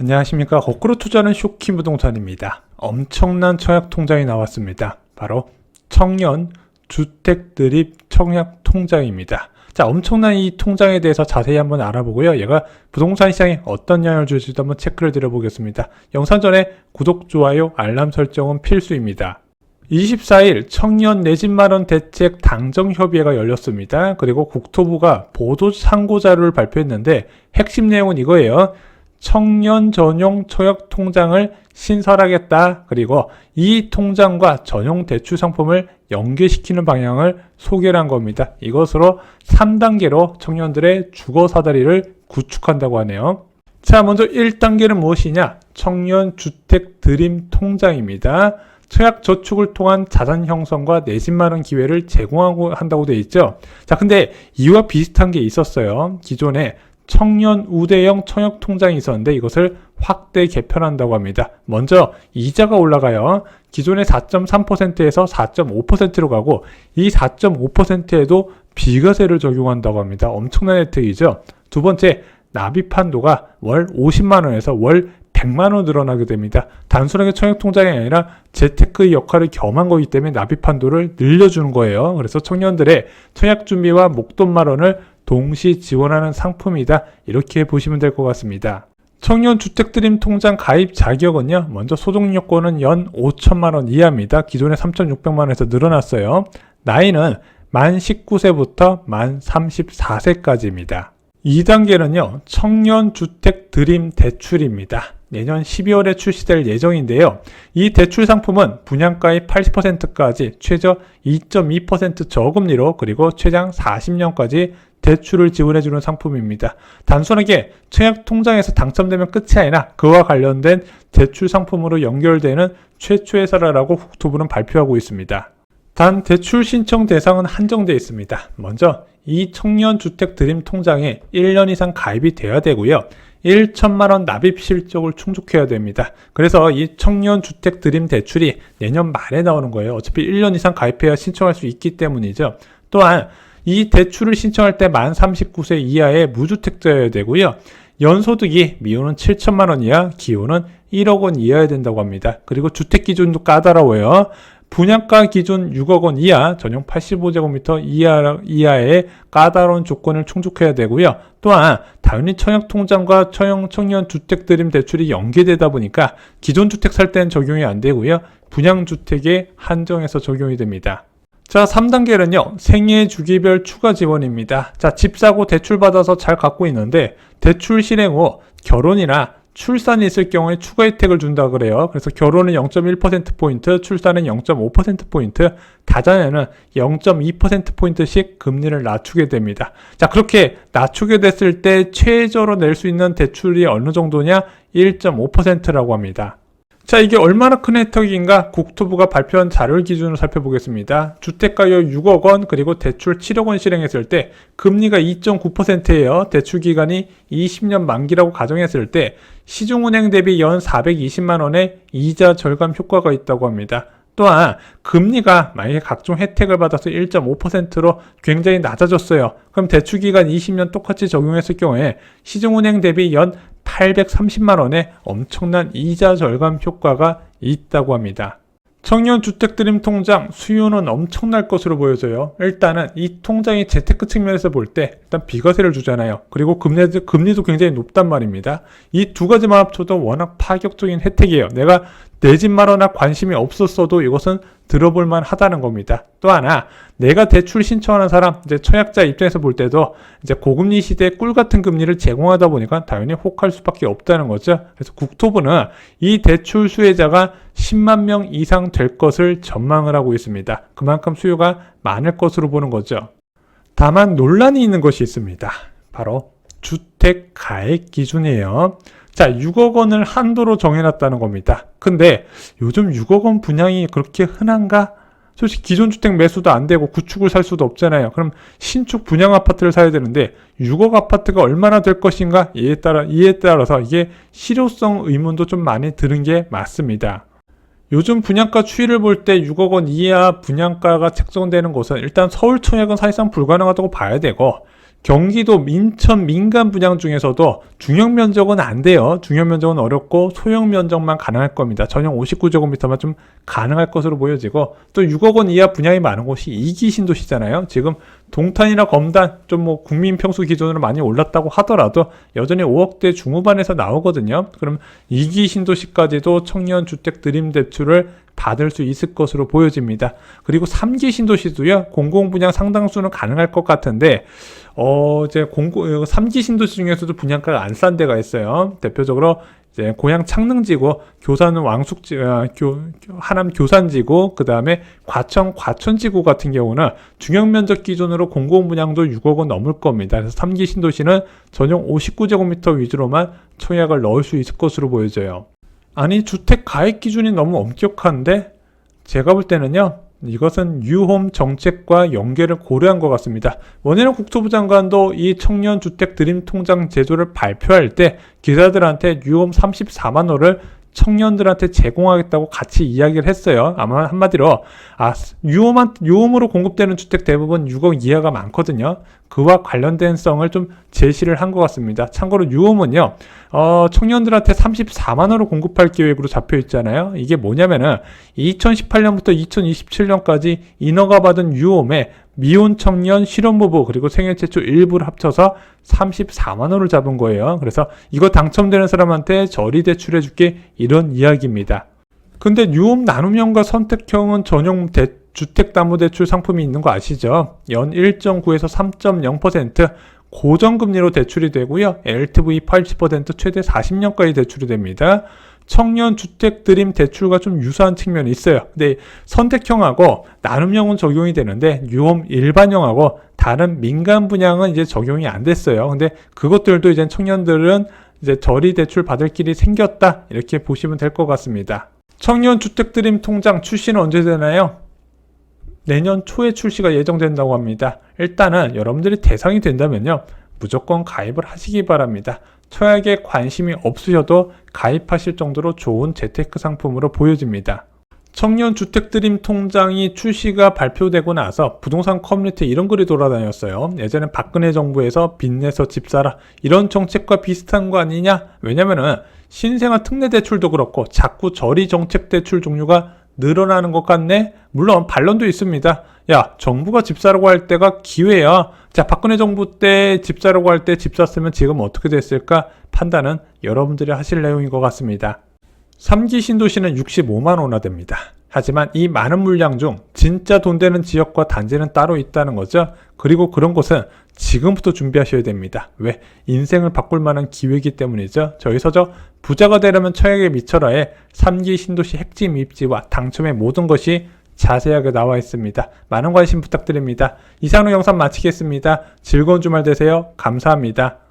안녕하십니까. 거꾸로 투자는 쇼킹 부동산입니다. 엄청난 청약 통장이 나왔습니다. 바로 청년 주택 드립 청약 통장입니다. 자, 엄청난 이 통장에 대해서 자세히 한번 알아보고요. 얘가 부동산 시장에 어떤 영향을 줄지도 한번 체크를 드려보겠습니다. 영상 전에 구독, 좋아요, 알람 설정은 필수입니다. 24일 청년 내 집 마련 대책 당정 협의회가 열렸습니다. 그리고 국토부가 보도 참고 자료를 발표했는데 핵심 내용은 이거예요. 청년 전용 청약 통장을 신설하겠다. 그리고 이 통장과 전용 대출 상품을 연계시키는 방향을 소개를 한 겁니다. 이것으로 3단계로 청년들의 주거 사다리를 구축한다고 하네요. 자, 먼저 1단계는 무엇이냐? 청년 주택 드림 통장입니다. 청약 저축을 통한 자산 형성과 내집 마련 기회를 제공하고 한다고 되어 있죠. 자, 근데 이와 비슷한 게 있었어요. 기존에 청년 우대형 청약 통장이 있었는데 이것을 확대 개편한다고 합니다. 먼저 이자가 올라가요. 기존의 4.3%에서 4.5%로 가고 이 4.5%에도 비과세를 적용한다고 합니다. 엄청난 혜택이죠. 두 번째 납입 한도가 월 50만 원에서 월 100만 원 늘어나게 됩니다. 단순하게 청약 통장이 아니라 재테크의 역할을 겸한 거기 때문에 납입 한도를 늘려주는 거예요. 그래서 청년들의 청약 준비와 목돈 마련을 동시 지원하는 상품이다. 이렇게 보시면 될 것 같습니다. 청년 주택드림 통장 가입 자격은요. 먼저 소득 요건은 연 5천만 원 이하입니다. 기존의 3,600만 원에서 늘어났어요. 나이는 만 19세부터 만 34세까지입니다. 2단계는요. 청년 주택 드림 대출입니다. 내년 12월에 출시될 예정인데요. 이 대출 상품은 분양가의 80%까지 최저 2.2% 저금리로 그리고 최장 40년까지 대출을 지원해주는 상품입니다. 단순하게 청약 통장에서 당첨되면 끝이 아니라 그와 관련된 대출 상품으로 연결되는 최초의 사례라고 국토부는 발표하고 있습니다. 단 대출 신청 대상은 한정되어 있습니다. 먼저 이 청년 주택 드림 통장에 1년 이상 가입이 되어야 되고요. 1천만 원 납입 실적을 충족해야 됩니다. 그래서 이 청년 주택 드림 대출이 내년 말에 나오는 거예요. 어차피 1년 이상 가입해야 신청할 수 있기 때문이죠. 또한 이 대출을 신청할 때 만 39세 이하의 무주택자여야 되고요. 연소득이 미혼은 7천만 원 이하, 기혼은 1억 원 이하여야 된다고 합니다. 그리고 주택 기준도 까다로워요. 분양가 기준 6억 원 이하, 전용 85제곱미터 이하, 이하의 까다로운 조건을 충족해야 되고요. 또한 당연히 청약 통장과 청형 청년 주택 드림 대출이 연계되다 보니까 기존 주택 살 때는 적용이 안 되고요. 분양 주택에 한정해서 적용이 됩니다. 자, 3단계는요, 생애 주기별 추가 지원입니다. 자, 집 사고 대출 받아서 잘 갖고 있는데, 대출 실행 후 결혼이나 출산이 있을 경우에 추가 혜택을 준다 그래요. 그래서 결혼은 0.1%포인트, 출산은 0.5%포인트, 다자녀는 0.2%포인트씩 금리를 낮추게 됩니다. 자, 그렇게 낮추게 됐을 때 최저로 낼 수 있는 대출이 어느 정도냐? 1.5%라고 합니다. 자, 이게 얼마나 큰 혜택인가 국토부가 발표한 자료를 기준으로 살펴보겠습니다. 주택가율 6억 원, 그리고 대출 7억 원 실행했을 때 금리가 2.9%예요. 대출 기간이 20년 만기라고 가정했을 때 시중은행 대비 연 420만 원의 이자 절감 효과가 있다고 합니다. 또한 금리가 만약에 각종 혜택을 받아서 1.5%로 굉장히 낮아졌어요. 그럼 대출 기간 20년 똑같이 적용했을 경우에 시중은행 대비 연 830만 원의 엄청난 이자 절감 효과가 있다고 합니다. 청년 주택 드림 통장 수요는 엄청날 것으로 보여져요. 일단은 이 통장이 재테크 측면에서 볼 때 일단 비과세를 주잖아요. 그리고 금리도, 금리도 굉장히 높단 말입니다. 이 두 가지만 합쳐도 워낙 파격적인 혜택이에요. 내가 내 집 마련에 관심이 없었어도 이것은 들어볼 만 하다는 겁니다. 또 하나, 내가 대출 신청하는 사람, 이제 청약자 입장에서 볼 때도 이제 고금리 시대에 꿀 같은 금리를 제공하다 보니까 당연히 혹할 수밖에 없다는 거죠. 그래서 국토부는 이 대출 수혜자가 10만 명 이상 될 것을 전망을 하고 있습니다. 그만큼 수요가 많을 것으로 보는 거죠. 다만 논란이 있는 것이 있습니다. 바로 주택 가액 기준이에요. 자, 6억 원을 한도로 정해놨다는 겁니다. 근데 요즘 6억 원 분양이 그렇게 흔한가? 솔직히 기존 주택 매수도 안 되고 구축을 살 수도 없잖아요. 그럼 신축 분양 아파트를 사야 되는데 6억 아파트가 얼마나 될 것인가? 이에 따라 이에 따라서 이게 실효성 의문도 좀 많이 드는 게 맞습니다. 요즘 분양가 추이를 볼 때 6억 원 이하 분양가가 책정되는 곳은 일단 서울 청약은 사실상 불가능하다고 봐야 되고 경기도 인천 민간 분양 중에서도 중형 면적은 안 돼요. 중형 면적은 어렵고 소형 면적만 가능할 겁니다. 전용 59제곱미터만 좀 가능할 것으로 보여지고 또 6억 원 이하 분양이 많은 곳이 이기 신도시잖아요. 지금 동탄이나 검단 좀 뭐 국민 평수 기준으로 많이 올랐다고 하더라도 여전히 5억대 중후반에서 나오거든요. 그럼 이기 신도시까지도 청년 주택 드림 대출을 받을 수 있을 것으로 보여집니다. 그리고 3기 신도시도요. 공공 분양 상당수는 가능할 것 같은데 어 이제 공공 3기 신도시 중에서도 분양가가 안 싼 데가 있어요. 대표적으로 이제 고향 창릉지구, 교산은 왕숙지, 어, 교, 교- 하남 교산지구, 그 다음에 과천 과천지구 같은 경우는 중형 면적 기준으로 공공 분양도 6억 원 넘을 겁니다. 그래서 3기 신도시는 전용 59제곱미터 위주로만 청약을 넣을 수 있을 것으로 보여져요. 아니 주택 가액 기준이 너무 엄격한데 제가 볼 때는요. 이것은 유홈 정책과 연계를 고려한 것 같습니다. 원희룡 국토부 장관도 이 청년 주택 드림 통장 제도를 발표할 때 기자들한테 유홈 34만 호를 청년들한테 제공하겠다고 같이 이야기를 했어요. 아마 한마디로 아 유홈한 유홈으로 공급되는 주택 대부분 6억 이하가 많거든요. 그와 관련된 성을 좀 제시를 한 것 같습니다. 참고로 유홈은요, 어, 청년들한테 34만 원을 공급할 계획으로 잡혀 있잖아요. 이게 뭐냐면은 2018년부터 2027년까지 인허가 받은 유홈에 미혼 청년 실업부부 그리고 생애 최초 일부를 합쳐서 34만 원을 잡은 거예요. 그래서 이거 당첨되는 사람한테 저리 대출해 줄게 이런 이야기입니다. 근데 유홈 나눔형과 선택형은 전용 대, 주택담보대출 상품이 있는 거 아시죠? 연 1.9에서 3.0% 고정금리로 대출이 되고요. LTV 80% 최대 40년까지 대출이 됩니다. 청년 주택 드림 대출과 좀 유사한 측면이 있어요. 근데 선택형하고 나눔형은 적용이 되는데 유홈 일반형하고 다른 민간 분양은 이제 적용이 안 됐어요. 근데 그것들도 이제 청년들은 이제 저리 대출 받을 길이 생겼다 이렇게 보시면 될 것 같습니다. 청년 주택 드림 통장 출시는 언제 되나요? 내년 초에 출시가 예정된다고 합니다. 일단은 여러분들이 대상이 된다면요. 무조건 가입을 하시기 바랍니다. 청약에 관심이 없으셔도 가입하실 정도로 좋은 재테크 상품으로 보여집니다. 청년 주택 드림 통장이 출시가 발표되고 나서 부동산 커뮤니티에 이런 글이 돌아다녔어요. 예전에 박근혜 정부에서 빚내서 집 사라 이런 정책과 비슷한 거 아니냐? 왜냐면은 신생아 특례 대출도 그렇고 자꾸 저리 정책 대출 종류가 늘어나는 것 같네? 물론 반론도 있습니다. 야, 정부가 집 사라고 할 때가 기회야. 자, 박근혜 정부 때 집 사라고 할 때 집 샀으면 지금 어떻게 됐을까? 판단은 여러분들이 하실 내용인 것 같습니다. 3기 신도시는 65만 원화 됩니다. 하지만 이 많은 물량 중 진짜 돈 되는 지역과 단지는 따로 있다는 거죠. 그리고 그런 곳은 지금부터 준비하셔야 됩니다. 왜? 인생을 바꿀 만한 기회이기 때문이죠. 저기서 저 부자가 되려면 청약에 미쳐라의 3기 신도시 핵심 입지와 당첨의 모든 것이 자세하게 나와 있습니다. 많은 관심 부탁드립니다. 이상으로 영상 마치겠습니다. 즐거운 주말 되세요. 감사합니다.